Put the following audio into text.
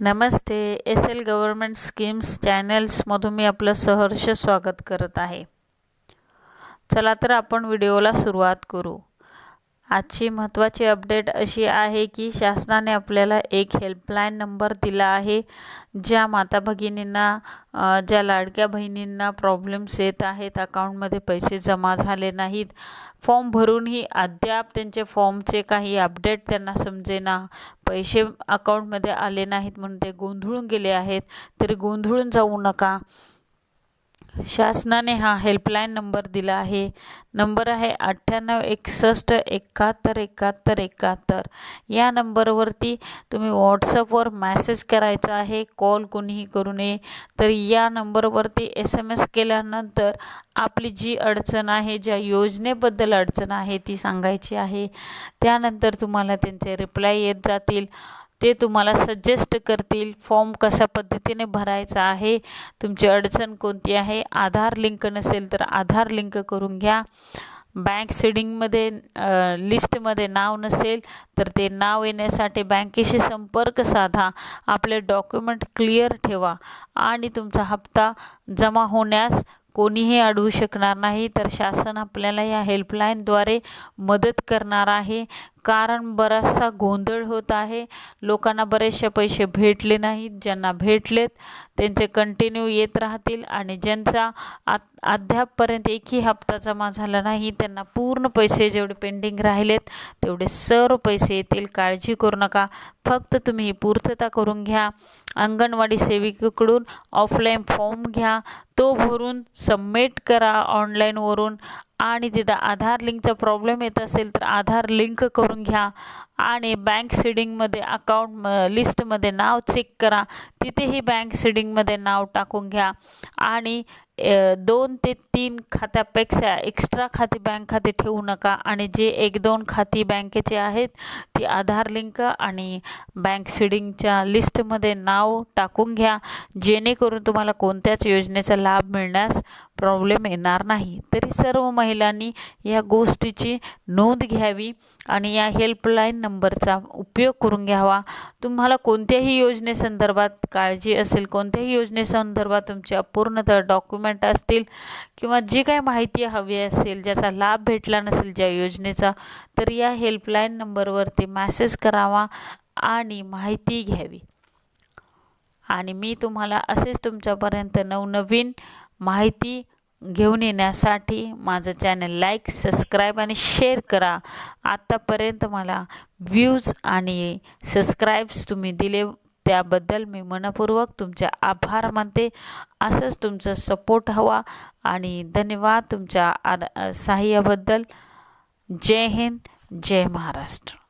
नमस्ते. S L government schemes चॅनल्समधून मी आपलं सहर्ष स्वागत करत आहे. चला तर आपण व्हिडिओला सुरुवात करू. आजची महत्त्वाची अपडेट अशी आहे की शासनाने आपल्याला एक हेल्पलाईन नंबर दिला आहे ज्या माता भगिनींना ज्या लाडक्या बहिणींना प्रॉब्लेम्स येत आहेत अकाउंटमध्ये पैसे जमा झाले नाहीत. फॉर्म भरूनही अद्याप त्यांचे फॉर्मचे काही अपडेट त्यांना समजेना. पैसे अकाउंटमध्ये आले नाहीत म्हणून ते गोंधळून गेले आहेत. तरी गोंधळून जाऊ नका. शासनाने हा हेल्पलाईन नंबर दिला आहे. नंबर आहे अठ्ठ्याण्णव एकसष्ट एकाहत्तर एकाहत्तर एकाहत्तर. या नंबरवरती तुम्ही व्हॉट्सअपवर मॅसेज करायचा आहे. कॉल कोणीही करू नये. तर या नंबरवरती एस एम एस केल्यानंतर आपली जी अडचण आहे ज्या योजनेबद्दल अडचण आहे ती सांगायची आहे. त्यानंतर तुम्हाला त्यांचे रिप्लाय येत जातील. ते तुम्हाला सजेस्ट करतील फॉर्म कशा पद्धतीने भरायचा आहे तुमची अडचण कोणती आहे आधार लिंक नसेल तर आधार लिंक करून घ्या. बँक सिडिंगमध्ये लिस्टमध्ये नाव नसेल तर ते नाव येण्यासाठी बँकेशी संपर्क साधा आपले डॉक्युमेंट क्लिअर ठेवा आणि तुमचा हप्ता जमा होण्यास कोणीही अडवू शकणार नाही. तर शासन आपल्याला या हेल्पलाईनद्वारे मदत करणार आहे. कारण बराचसा गोंधळ होत आहे. लोकांना बरेचसे पैसे भेटले नाहीत. ज्यांना भेटलेत त्यांचे कंटिन्यू येत राहतील आणि ज्यांचा आ अद्यापपर्यंत एकही हप्ता जमा झाला नाही त्यांना पूर्ण पैसे जेवढे पेंडिंग राहिलेत तेवढे सर्व पैसे येतील. काळजी करू नका. फक्त तुम्ही ही पूर्तता करून घ्या. अंगणवाडी सेविकेकडून ऑफलाईन फॉर्म घ्या. तो भरून सबमिट करा ऑनलाईनवरून आणि तिथं आधार लिंकचा प्रॉब्लेम येत असेल तर आधार लिंक करून घ्या आणि बँक सिडिंगमध्ये अकाउंट लिस्टमध्ये नाव चेक करा. तिथेही बँक सिडिंगमध्ये नाव टाकून घ्या. आणि दोन ते तीन खात्यापेक्षा एक्स्ट्रा खाती बँक खाते ठेवू नका. आणि जे एक दोन खाती बँकेचे आहेत ती आधार लिंक आणि बँक सिडिंगच्या लिस्टमध्ये नाव टाकून घ्या. जेणेकरून तुम्हाला कोणत्याच योजनेचा लाभ मिळण्यास प्रॉब्लेम येणार नाही. तरी सर्व महिलांनी या गोष्टीची नोंद घ्यावी आणि या हेल्पलाईन नंबरचा उपयोग करून घ्यावा. तुम्हाला कोणत्याही योजनेसंदर्भात काळजी असेल कोणत्याही योजनेसंदर्भात तुमचे पूर्णतः डॉक्युमेंट असतील किंवा जी काही माहिती हवी असेल ज्याचा लाभ भेटला नसेल ज्या योजनेचा तर या हेल्पलाईन नंबरवरती मॅसेज करावा आणि माहिती घ्यावी. आणि मी तुम्हाला असेच तुमच्यापर्यंत नवनवीन माहिती घेऊन येण्यासाठी माझं चॅनल लाईक सबस्क्राईब आणि शेअर करा. आत्तापर्यंत मला व्ह्यूज आणि सबस्क्राईब्स तुम्ही दिले त्याबद्दल मी मनपूर्वक तुमचे आभार मानते. असंच तुमचं सपोर्ट हवा आणि धन्यवाद तुमच्या आ सहाय्याबद्दल. जय हिंद जय महाराष्ट्र.